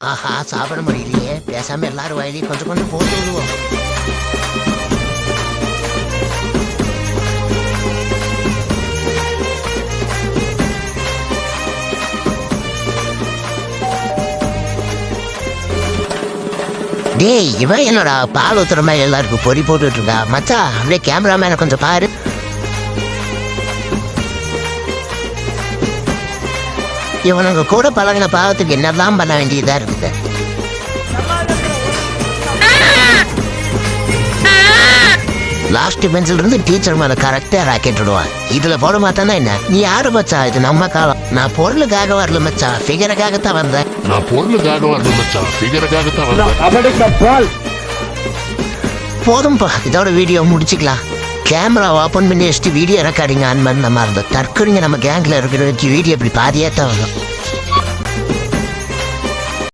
ஆஹா சாப்பிட முடியலையே. பேசாம எல்லாரும் வயலையும் கொஞ்சம் கொஞ்சம் போட்டு விடுவோம். டேய் இவன் என்னடா பால் ஊத்துற மாதிரி எல்லாருக்கும் பொறி போட்டுட்டு இருக்கா? மச்சா அப்படியே கேமராமேனை கொஞ்சம் பாரு. இவனுங்க கூட பழகின பாவத்துக்கு என்னெல்லாம் பண்ண வேண்டியதா இருக்குது? லாஸ்ட் பெஞ்சில் இருந்து டீச்சர் மேல கரெக்டா ராக்கெட் விடுவான். இதுல போட மாட்டானா என்ன? நீ யாரு மச்சா? இது நம்ம காலம். நான் பொருளுக்காக வரல மச்சான் ஃபிகருக்காகத்தான் வந்தேன். நான் பொருளுக்காக வரல மச்சான் ஃபிகருக்காகத்தான் வந்தேன். அவனுக்கு போதும்பா. இதோட வீடியோ முடிச்சுக்கலாம். கேமரா ஓப்பன் பண்ணி வச்சுட்டு வீடியோ ரெக்கார்டிங் ஆன் பண்ண மாதிரி இருந்தோம் தற்கொலைங்க நம்ம கேங்கில் இருக்கிற வச்சு வீடியோ இப்படி பாதியாக தான் வரும்.